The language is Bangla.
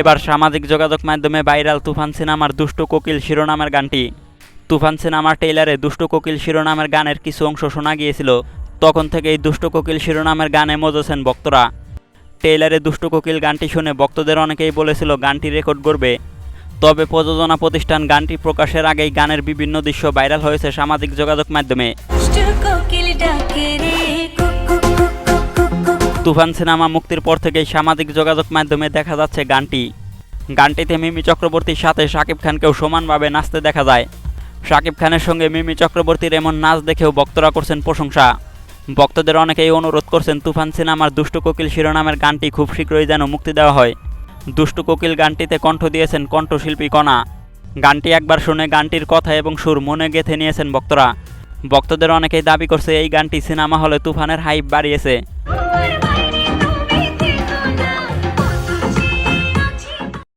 এবার সামাজিক যোগাযোগ মাধ্যমে ভাইরাল তুফান সিনেমার দুষ্টু কোকিল শিরোনামের গানটি। তুফান সিনেমার টেইলারে দুষ্টু কোকিল শিরোনামের গানের কিছু অংশ শোনা গিয়েছিল। তখন থেকেই দুষ্ট কোকিল শিরোনামের গানে মজেছেন ভক্তরা। টেইলারে দুষ্টু কোকিল গানটি শুনে ভক্তদের অনেকেই বলেছিল গানটি রেকর্ড করবে। তবে প্রযোজনা প্রতিষ্ঠান গানটি প্রকাশের আগেই গানের বিভিন্ন দৃশ্য ভাইরাল হয়েছে সামাজিক যোগাযোগ মাধ্যমে। তুফান সিনেমা মুক্তির পর থেকেই সামাজিক যোগাযোগ মাধ্যমে দেখা যাচ্ছে গানটি। গানটিতে মিমি চক্রবর্তীর সাথে শাকিব খানকেও সমানভাবে নাচতে দেখা যায়। শাকিব খানের সঙ্গে মিমি চক্রবর্তীর এমন নাচ দেখেও বক্তরা করছেন প্রশংসা। ভক্তদের অনেকেই অনুরোধ করছেন, তুফান সিনেমার দুষ্টু কোকিল শিরোনামের গানটি খুব শীঘ্রই যেন মুক্তি দেওয়া হয়। দুষ্টু কোকিল গানটিতে কণ্ঠ দিয়েছেন কণ্ঠশিল্পী কণা। গানটি একবার শুনে গানটির কথা এবং সুর মনে গেঁথে নিয়েছেন ভক্তরা। ভক্তদের অনেকেই দাবি করছে, এই গানটি সিনেমা হলে তুফানের হাইপ বাড়িয়েছে।